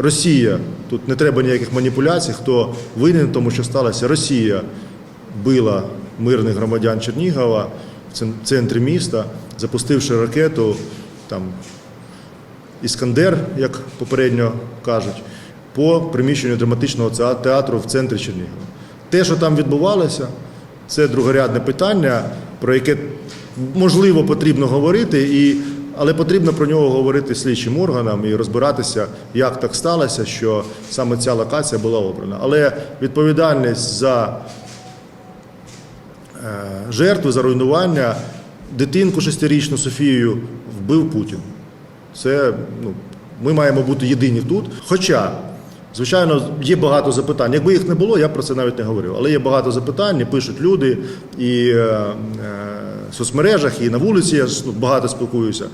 Росія, тут не треба ніяких маніпуляцій, хто винен в тому, що сталося. Росія била мирних громадян Чернігова в центрі міста, запустивши ракету там, Іскандер, як попередньо кажуть, по приміщенню драматичного театру в центрі Чернігова. Те, що там відбувалося, це другорядне питання, про яке можливо потрібно говорити, і, але потрібно про нього говорити слідчим органам і розбиратися, як так сталося, що саме ця локація була обрана. Але відповідальність за е, жертви, за руйнування дитинку шестирічну Софію вбив Путін. Це ну, ми маємо бути єдині тут. Хоча, звичайно, є багато запитань. Якби їх не було, я про це навіть не говорив. Але є багато запитань, пишуть люди і е, е, соцмережах, і на вулиці я багато спілкуюся.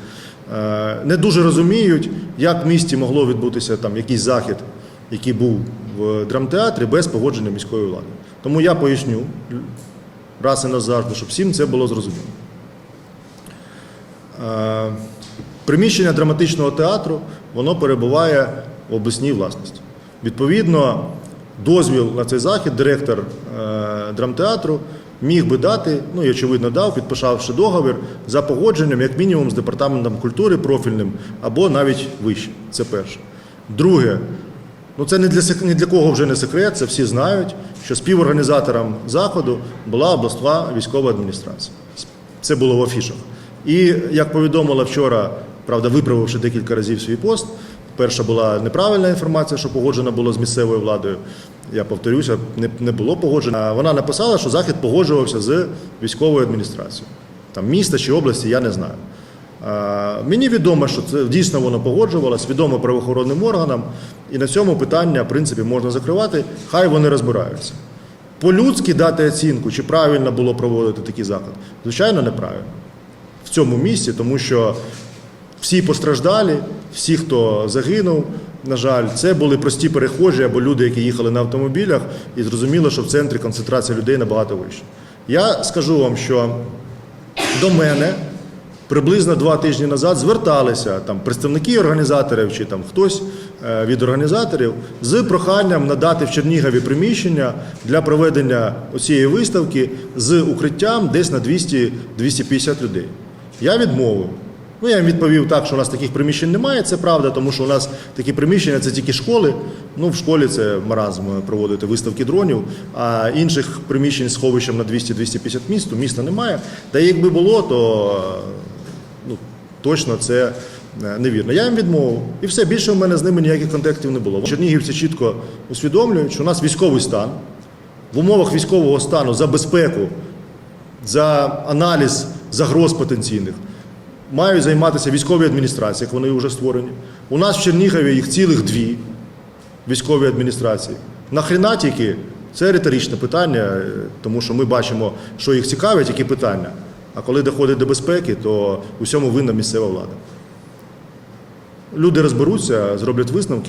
Е, не дуже розуміють, як в місті могло відбутися там якийсь захід, який був в драмтеатрі без погодження міської влади. Тому я поясню раз і назавжди, щоб всім це було зрозуміло. Е, Приміщення драматичного театру воно перебуває в обласній власності. Відповідно, дозвіл на цей захід директор е, драмтеатру міг би дати, ну і очевидно дав, підписавши договір за погодженням, як мінімум, з департаментом культури профільним або навіть вище. Це перше. Друге, ну це не для ні для кого вже не секрет, це всі знають, що співорганізатором заходу була обласна військова адміністрація. Це було в афішах. І як повідомила вчора, правда, виправивши декілька разів свій пост, перша була неправильна інформація, що погоджена було з місцевою владою. Я повторюся, не, не було погоджено. Вона написала, що захід погоджувався з військовою адміністрацією. Там міста чи області, я не знаю. Мені відомо, що це дійсно воно погоджувалось, відомо правоохоронним органам, і на цьому питання, в принципі, можна закривати, хай вони розбираються. По-людськи дати оцінку, чи правильно було проводити такий захід, звичайно, неправильно в цьому місці, тому що всі постраждалі, всі, хто загинув, на жаль, це були прості перехожі або люди, які їхали на автомобілях, і зрозуміло, що в центрі концентрація людей набагато вища. Я скажу вам, що до мене приблизно два тижні назад зверталися там представники організаторів чи там хтось е, від організаторів з проханням надати в Чернігові приміщення для проведення цієї виставки з укриттям десь на 200-250 людей. Я відмовив. Ну, я їм відповів так, що у нас таких приміщень немає, це правда, тому що у нас такі приміщення це тільки школи. Ну, в школі це маразм проводити виставки дронів, а інших приміщень з сховищем на 200-250 міст у міста немає. Та якби було, то ну, точно це е, невірно. Я їм відмовив. І все, більше в мене з ними ніяких контактів не було. Чернігівці чітко усвідомлюють, що у нас військовий стан. В умовах військового стану за безпеку, за аналіз загроз потенційних мають займатися військові адміністрації, як вони вже створені. У нас в Чернігові їх цілих дві військові адміністрації. Нахріна тільки це риторичне питання, е, тому що ми бачимо, що їх цікавить, які питання. А коли доходить до безпеки, то усьому винна місцева влада. Люди розберуться, зроблять висновки.